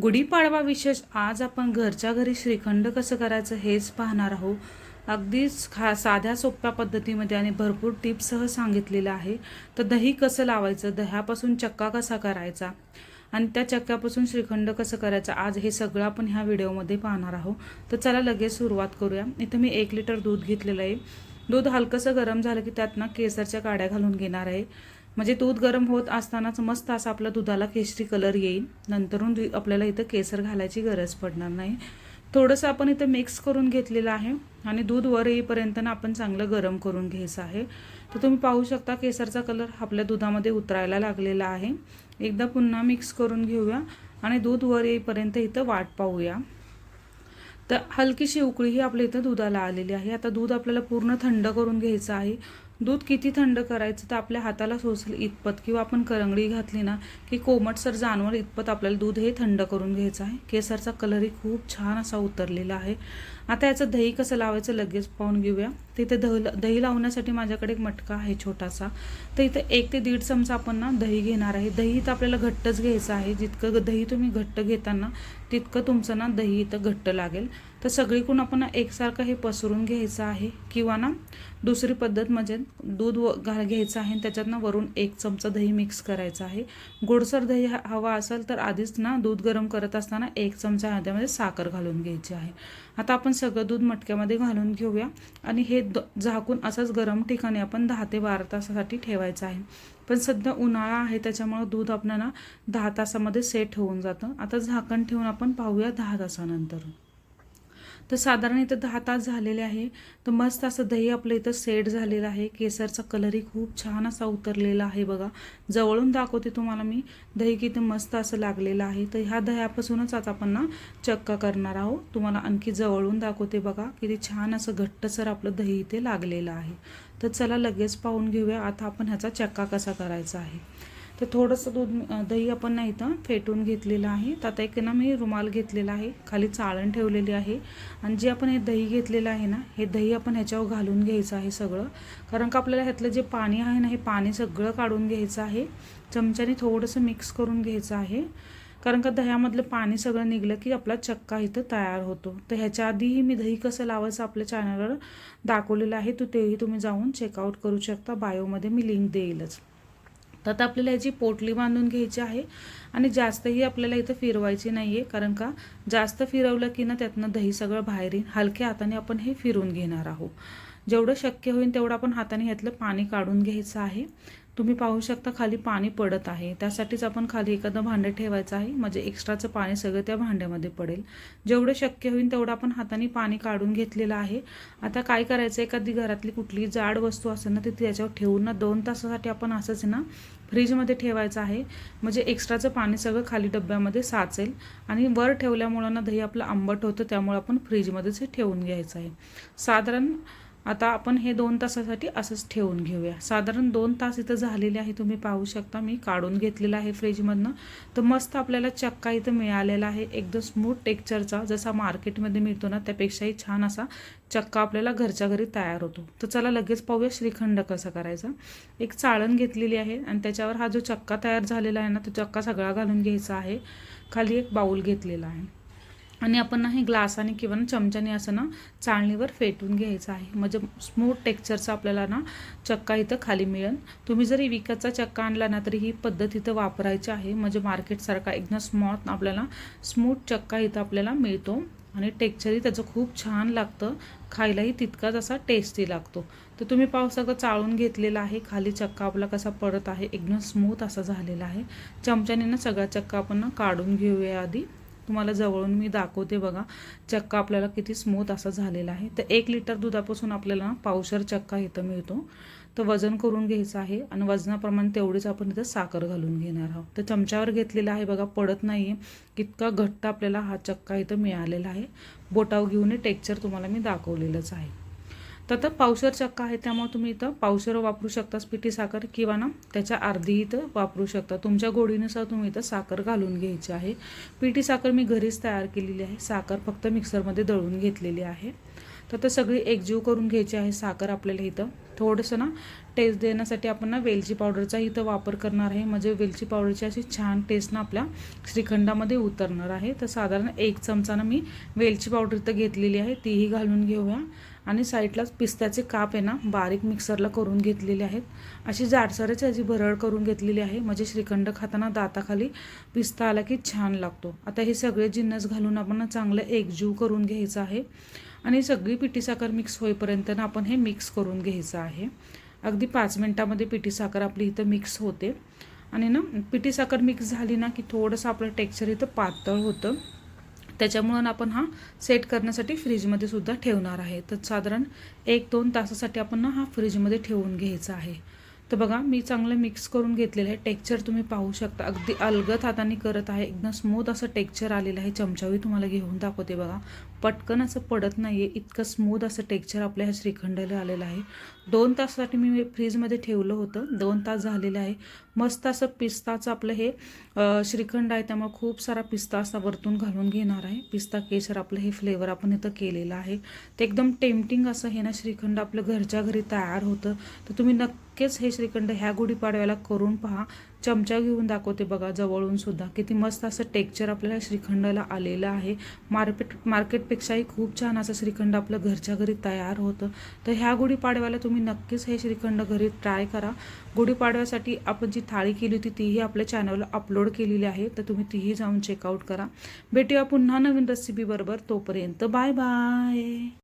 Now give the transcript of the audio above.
गुढीपाडवा विशेष आज आपण घरच्या घरी श्रीखंड कसं करायचं हेच पाहणार आहोत. अगदीच खा साध्या सोप्या पद्धतीमध्ये आणि भरपूर टिप्ससह सांगितलेलं आहे. तर दही कसं लावायचं? दह्यापासून चक्का कसा करायचा? आणि त्या चक्क्यापासून श्रीखंड कसं करायचं? आज हे सगळं आपण ह्या व्हिडिओमध्ये पाहणार आहोत. तर चला लगेच सुरुवात करूया. इथं मी एक लिटर दूध घेतलेलं आहे. दूध हलकंसं गरम झालं की त्यात ना केसरच्या काड्या घालून घेणार आहे. म्हणजे दूध गरम होत असतानाच मस्त असा आपल्या दुधाला केशरी कलर येईल. नंतरून दु- आपल्याला इथं केसर घालायची गरज पडणार नाही. थोडंसं आपण इथं मिक्स करून घेतलेलं आहे. आणि दूध वर येईपर्यंत ना आपण चांगलं गरम करून घ्यायचं आहे. तर तुम्ही पाहू शकता केसरचा कलर आपल्या दुधामध्ये उतरायला लागलेला आहे. एकदा पुन्हा मिक्स करून घेऊया. आणि दूध वर येईपर्यंत इथं वाट पाहूया. तर हलकीशी उकळी ही आपल्या इथं दुधाला आलेली आहे. आता दूध आपल्याला पूर्ण थंड करून घ्यायचं आहे. दूध किती थंड करायचं तर आपल्या हाताला सोसेल इतपत किंवा आपण करंगळी घातली ना की कोमटसर जानवर इतपत आपल्याला दूध हे थंड करून घ्यायचं आहे. केसरचा कलरही खूप छान असा उतरलेला आहे. आता याचं दही कसं लावायचं लगेच पाहून घेऊया. तिथे दही दही लावण्यासाठी माझ्याकडे एक मटका आहे छोटासा. तर इथं एक ते दीड चमचा आपण ना दही घेणार आहे. दही इथं आपल्याला घट्टच घ्यायचं आहे. जितकं दही तुम्ही घट्ट घेताना तितकं तुमचं ना दही इथं घट्ट लागेल. तर सगळीकडून आपण एकसारखं हे पसरून घ्यायचं आहे. किंवा ना दुसरी पद्धत म्हणजे दूध व घाल घ्यायचं आहे आणि त्याच्यातनं वरून एक चमचा दही मिक्स करायचं आहे. गोडसर दही हवा असेल तर आधीच ना दूध गरम करत असताना एक चमचा ह्याच्यामध्ये साखर घालून घ्यायची आहे. आता आपण सगळं दूध मटक्यामध्ये घालून घेऊया. आणि हे द झाकून असंच गरम ठिकाणी आपण दहा ते बारा तासासाठी ठेवायचं आहे. पण सध्या उन्हाळा आहे त्याच्यामुळं दूध आपल्याला दहा तासामध्ये सेट होऊन जातं. आता झाकण ठेवून आपण पाहूया दहा तासानंतर. तर साधारण इथं दहा तास झालेले आहे. तर मस्त असं दही आपलं इथं सेट झालेलं आहे. केसरचा कलरही खूप छान असा उतरलेला आहे बघा. जवळून दाखवते तुम्हाला मी. दही किती मस्त असं लागलेलं आहे. तर ह्या दह्यापासूनच आता आपण ना चक्का करणार आहोत. तुम्हाला आणखी जवळून दाखवते बघा. किती छान असं घट्टसर आपलं दही इथे लागलेलं आहे. तर चला लगेच पाहून घेऊया. आता आपण ह्याचा चक्का कसा करायचा आहे. तर थोडंसं दूध दही आपण ना इथं फेटून घेतलेलं आहे. तर आता एक ना मी रुमाल घेतलेला आहे. खाली चाळण ठेवलेली आहे. आणि जे आपण हे दही घेतलेलं आहे ना हे दही आपण ह्याच्यावर घालून घ्यायचं आहे सगळं. कारण का आपल्याला ह्यातलं जे पाणी आहे ना हे पाणी सगळं काढून घ्यायचं आहे. चमच्याने थोडंसं मिक्स करून घ्यायचं आहे. कारण का दह्यामधलं पाणी सगळं निघलं की आपला चक्का इथं तयार होतो. तर ह्याच्या आधीही मी दही कसं लावायचं आपल्या चॅनलवर दाखवलेलं आहे. तो तेही तुम्ही जाऊन चेकआउट करू शकता. बायोमध्ये मी लिंक देईलच. तर आता आपल्याला याची पोटली बांधून घ्यायची आहे आणि जास्तही आपल्याला इथं फिरवायची नाही आहे कारण का? जास्त फिरवलं की ना त्यातनं दही सगळं बाहेर येईल. हलक्या हाताने आपण हे फिरून घेणार आहोत. जेवढं शक्य होईल तेवढं आपण हाताने ह्यातलं पाणी काढून घ्यायचं आहे. तुम्ही पाहू शकता खाली पाणी पडत आहे. त्यासाठीच आपण खाली एखादं भांडं ठेवायचं आहे. म्हणजे एक्स्ट्राचं पाणी सगळं त्या भांड्यामध्ये पडेल. जेवढं शक्य होईल तेवढं आपण हाताने पाणी काढून घेतलेलं आहे. आता काय करायचं? एखादी घरातली कुठली जाड वस्तू असेल ना ती त्याच्यावर ठेवून ना दोन तासासाठी आपण असंच ना फ्रीजमध्ये ठेवायचं आहे. म्हणजे एक्स्ट्राचं पाणी सगळं खाली डब्यामध्ये साचेल आणि वर ठेवल्यामुळं ना दही आपलं आंबट होतं त्यामुळे आपण फ्रीजमध्येच हे ठेवून घ्यायचं आहे. साधारण आता आपण हे दोन तासासाठी असंच ठेवून घेऊया. साधारण दोन तास इथं झालेले आहे तुम्ही पाहू शकता. मी काढून घेतलेलं आहे फ्रीजमधनं. तर मस्त आपल्याला चक्का इथं मिळालेला आहे. एकदम स्मूथ टेक्स्चरचा जसा मार्केटमध्ये मिळतो ना त्यापेक्षाही छान असा चक्का आपल्याला घरच्या घरी तयार होतो. तर चला लगेच पाहूया श्रीखंड कसा करायचा. एक चाळण घेतलेली आहे आणि त्याच्यावर हा जो चक्का तयार झालेला आहे ना तो चक्का सगळा घालून घ्यायचा आहे. खाली एक बाऊल घेतलेला आहे. आणि आपण ना हे ग्लासाने किंवा ना चमच्याने असं ना चाळणीवर फेटून घ्यायचं आहे. म्हणजे स्मूथ टेक्स्चरचा आपल्याला ना चक्का इथं खाली मिळेल. तुम्ही जरी विकतचा चक्का आणला ना तरी ही पद्धत इथं वापरायची आहे. म्हणजे मार्केटसारखा एकदम स्मॉथ आपल्याला स्मूथ चक्का इथं आपल्याला मिळतो. आणि टेक्स्चरही त्याचं खूप छान लागतं. खायलाही तितकाच असा टेस्टी लागतो. तर तुम्ही पाहू सगळं चाळून घेतलेला आहे. खाली चक्का आपला कसा पडत आहे. एकदम स्मूथ असा झालेला आहे. चमच्याने ना सगळा चक्का आपण ना काढून घेऊया आधी. तुम्हाला जवळून मी दाखवते बघा. चक्का आपल्याला किती स्मूथ असा झालेला आहे. तर एक लिटर दुधापासून आपल्याला पावशर चक्का इथं मिळतो. तर वजन करून घ्यायचं आहे आणि वजनाप्रमाणे तेवढीच आपण इथं साखर घालून घेणार आहोत. तर चमच्यावर घेतलेला आहे बघा पडत नाही आहे इतका घट्ट आपल्याला हा चक्का इथं मिळालेला आहे. बोटाव घेऊन टेक्चर तुम्हाला मी दाखवलेलंच आहे. तर आता पावसर चक्का आहे त्यामुळे तुम्ही इथं पावसर वापरू शकता पिठी साखर किंवा ना त्याच्या अर्धी इथं वापरू शकता. तुमच्या गोडीनुसार तुम्ही इथं साखर घालून घ्यायची आहे. पिठी साखर मी घरीच तयार केलेली आहे. साखर फक्त मिक्सरमध्ये दळून घेतलेली आहे. तर तर सगळी एकजीव करून घ्यायची आहे. साखर आपल्याला इथं थोडंसं ना टेस्ट देण्यासाठी आपण ना वेलची पावडरचा इथं वापर करणार आहे. म्हणजे वेलची पावडरची अशी छान टेस्ट ना आपल्या श्रीखंडामध्ये उतरणार आहे. तर साधारण एक चमचानं मी वेलची पावडर इथं घेतलेली आहे. तीही घालून घेऊया. आणि साईडलाच पिस्त्याचे काप आहे ना बारीक मिक्सरला करून घेतलेले आहेत. अशी जाडसरच याची भरड करून घेतलेली आहे. म्हणजे श्रीखंड खाताना दाताखाली पिस्ता आला की छान लागतो. आता हे सगळे जिन्नस घालून आपण चांगलं एकजीव करून घ्यायचं आहे. आणि सगळी पिठी साखर मिक्स होईपर्यंत ना आपण हे मिक्स करून घ्यायचं आहे. अगदी पाच मिनटामध्ये पिठी साखर आपली इथं मिक्स होते. आणि ना पिठी साखर मिक्स झाली ना की थोडंसं आपलं टेक्स्चर इथं पातळ होतं. त्याच्यामुळं आपण हा सेट करण्यासाठी फ्रीजमध्ये सुद्धा ठेवणार आहे. तर साधारण एक दोन तासासाठी आपण ना हा फ्रीजमध्ये ठेवून घ्यायचा आहे. तर बघा मी चांगलं मिक्स करून घेतलेलं आहे. टेक्चर तुम्ही पाहू शकता. अगदी अलगत हाताने करत आहे. एकदम स्मूथ असं टेक्चर आलेलं आहे. चमचावी तुम्हाला घेऊन दाखवते बघा. पटकन असं पडत नाही आहे इतकं स्मूथ असं टेक्चर आपल्या ह्या श्रीखंडाला आलेलं आहे. दोन तासासाठी मी फ्रीजमध्ये ठेवलं होतं. दोन तास झालेलं आहे. मस्त असं पिस्ताचं आपलं हे श्रीखंड आहे. त्यामुळे खूप सारा पिस्ता असा वरतून घालून घेणार आहे. पिस्ता केशर आपलं हे फ्लेवर आपण इथं केलेलं आहे. ते एकदम टेम्पटिंग असं हे ना श्रीखंड आपलं घरच्या घरी तयार होतं. तर तुम्ही नक्कीच हे श्रीखंड ह्या गुढीपाडव्याला करून पहा. चमचा घेऊन दाखवते बघा जवळून सुद्धा. किती मस्त असं टेक्चर आपल्याला श्रीखंडाला आलेलं आहे. मार्केट मार्केटपेक्षाही खूप छान असं श्रीखंड आपलं घरच्या घरी तयार होतं. तर ह्या गुढीपाडव्याला तुम्ही नक्कीच हे श्रीखंड घरी ट्राय करा. गुढीपाडव्यासाठी आपण जी थाळी केली होती तीही आपल्या चॅनलला अपलोड केलेली आहे. तर तुम्ही तीही जाऊन चेकआउट करा. भेटूया पुन्हा नवीन रेसिपीबरोबर तोपर्यंत बाय बाय